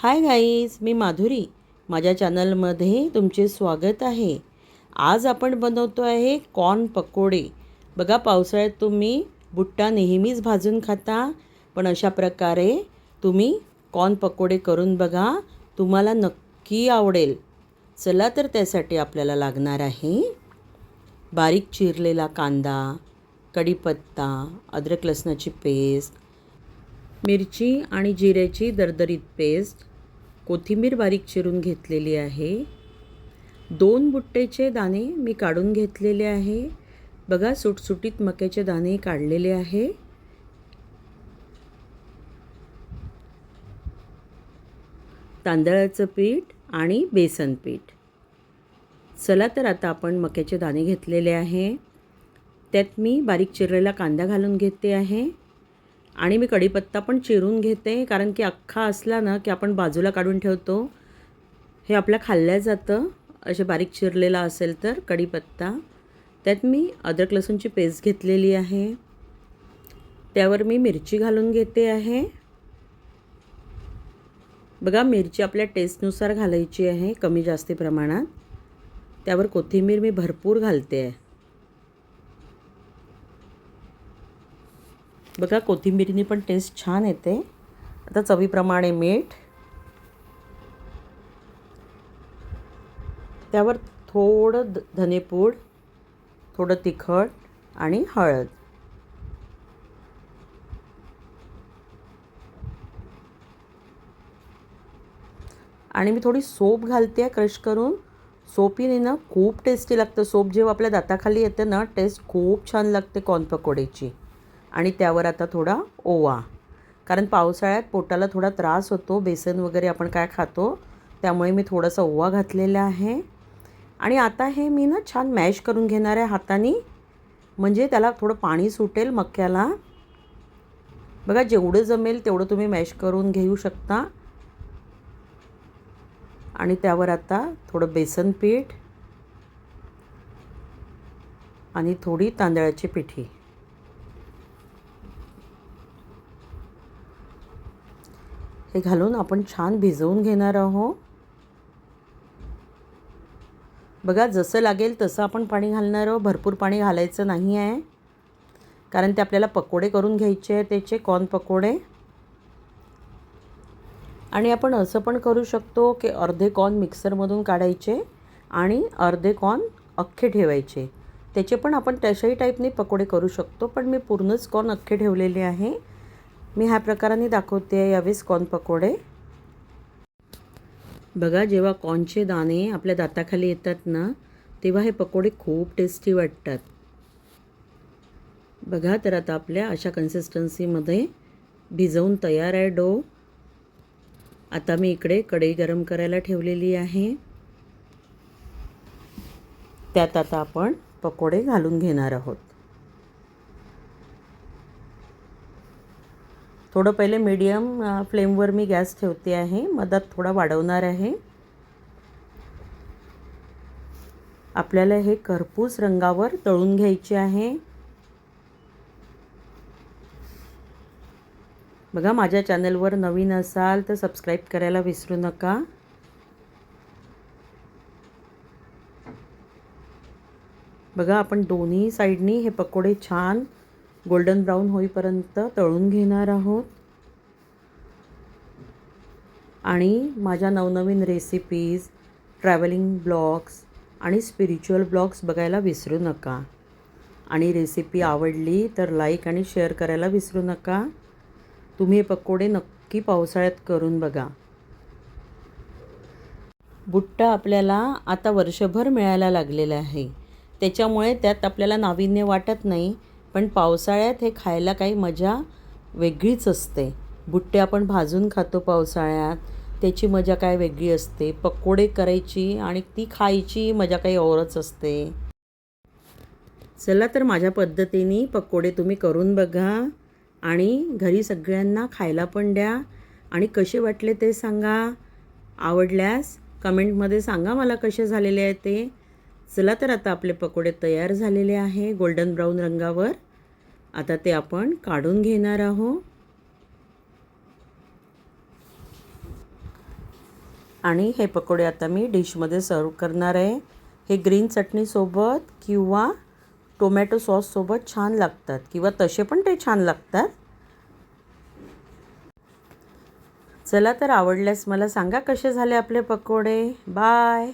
Hi guys मी माधुरी. माझ्या चॅनलमध्ये तुमचे स्वागत आहे. आज आपण बनवतो आहे कॉर्न पकोडे. बघा पावसाळ्यात तुम्ही बुट्टा नेहमीच भाजून खाता पण अशा प्रकारे तुम्ही कॉर्न पकोडे करून बघा तुम्हाला नक्की आवडेल. चला तर त्यासाठी आपल्याला लागणार आहे बारीक चिरलेला कांदा कढीपत्ता अद्रक लसणाची पेस्ट मिरची आणि जिऱ्याची दरदरीत पेस्ट कोथिंबीर बारीक चिरून घेतलेली आहे. दोन बुट्टेचे दाणे मी काढून घेतलेले आहे. बघा सुटसुटीत मक्याचे दाणे काढलेले आहे. तांदळाचं पीठ आणि बेसन पीठ. चला तर आता आपण मक्याचे दाणे घेतलेले आहे. त्यात मी बारीक चिरलेला कांदा घालून घेते आहे. आणि मी कढीपत्ता पण चिरून घेते कारण की अख्खा असला ना की आपण बाजूला काढून ठेवतो हे आपल्या खाल्ल्या जातं. असे बारीक चिरलेला असेल तर कढीपत्ता. त्यात मी अद्रक लसूणची पेस्ट घेतलेली आहे. त्यावर मी मिरची घालून घेते आहे. बघा मिरची आपल्या टेस्टनुसार घालायची आहे कमी जास्ती प्रमाणात. त्यावर कोथिंबीर मी भरपूर घालते. आहे बघा कोथिंबिरीने पण टेस्ट छान येते. आता चवीप्रमाणे मीठ. त्यावर थोडं द धनेपूड थोडं तिखट आणि हळद. आणि मी थोडी सोप घालते आहे क्रश करून. सोपीने ना खूप टेस्टी लागतं. सोप जेव्हा आपल्या दाताखाली येते ना टेस्ट खूप छान लागते कॉर्न पकोडेची. आणि त्यावर आता थोडा ओवा. कारण पावसाळ्यात पोटाला थोडा त्रास होतो बेसन वगैरे आपण काय खातो त्यामुळे मी थोडासा ओवा घातलेला आहे. आणि आता हे मी ना छान मॅश करून घेणार आहे हाताने. म्हणजे त्याला थोडं पाणी सुटेल मक्याला. बघा जेवढं जमेल तेवढं तुम्ही मॅश करून घेऊ शकता. आणि त्यावर आता थोडं बेसन पीठ आणि थोडी तांदळाची पिठी. हे घालून आपण छान भिजवून घेणार आहोत. बघा जसं लागेल तसं आपण पाणी घालणार आहोत. भरपूर पाणी घालायचं नाही आहे. कारण ते आपल्याला पकोडे करून घ्यायचे आहे त्याचे कॉर्न पकोडे. आणि आपण असं पण करू शकतो की अर्धे कॉर्न मिक्सरमधून काढायचे आणि अर्धे कॉर्न अख्खे ठेवायचे. त्याचे पण आपण तशाही टाईपने पकोडे करू शकतो पण मी पूर्णच कॉर्न अख्खे ठेवलेले आहे. मी ह्या प्रकाराने दाखवते आहे यावेळेस कॉर्न पकोडे. बघा जेव्हा कॉर्नचे दाणे आपल्या दाताखाली येतात ना तेव्हा हे पकोडे खूप टेस्टी वाटतात. बघा तर आता आपल्या अशा कन्सिस्टन्सीमध्ये भिजवून तयार आहे डो. आता मी इकडे कढई गरम करायला ठेवलेली आहे. त्यात आता आपण पकोडे घालून घेणार आहोत. थोडं पहिले मीडियम फ्लेमवर मी गॅस ठेवते आहे. मधात थोडा वाढवणार आहे. आपल्याला हे करपूस रंगावर तळून घ्यायचे आहे. बघा माझ्या चॅनलवर नवीन असाल तर सबस्क्राईब करायला विसरू नका. बघा आपण दोन्ही साईडनी हे पकोडे छान गोल्डन ब्राऊन होईपर्यंत तळून घेणार आहोत. आणि माझ्या नवनवीन रेसिपीज ट्रॅव्हलिंग ब्लॉग्स आणि स्पिरिच्युअल ब्लॉग्स बघायला विसरू नका. आणि रेसिपी आवडली तर लाईक आणि शेअर करायला विसरू नका. तुम्ही हे पकोडे नक्की पावसाळ्यात करून बघा. बुट्टा आपल्याला आता वर्षभर मिळायला लागलेला आहे. त्याच्यामुळे त्यात आपल्याला नाविन्य वाटत नाही. पण पावसाळ्यात हे खायला काही मजा वेगळीच असते. बुट्टे आपण भाजून खातो पावसाळ्यात त्याची मजा काय वेगळी असते? पकोडे करायची आणि ती खायची मजा काही औरच असते. चला तर माझ्या पद्धतीने पकोडे तुम्ही करून बघा आणि घरी सगळ्यांना खायला पण द्या. आणि कसे वाटले ते सांगा. आवडल्यास कमेंटमध्ये सांगा मला कसे झालेले आहे ते. चला तर आता आपले पकोडे तयार झालेले आहे गोल्डन ब्राऊन रंगावर. आता ते आपण काढून घेणार आहोत. आणि हे पकोडे आता मी डिशमध्ये सर्व करणार आहे. हे ग्रीन चटणीसोबत किंवा टोमॅटो सॉससोबत छान लागतात किंवा तसे पण ते छान लागतात. चला तर आवडल्यास मला सांगा कसे झाले आपले पकोडे. बाय.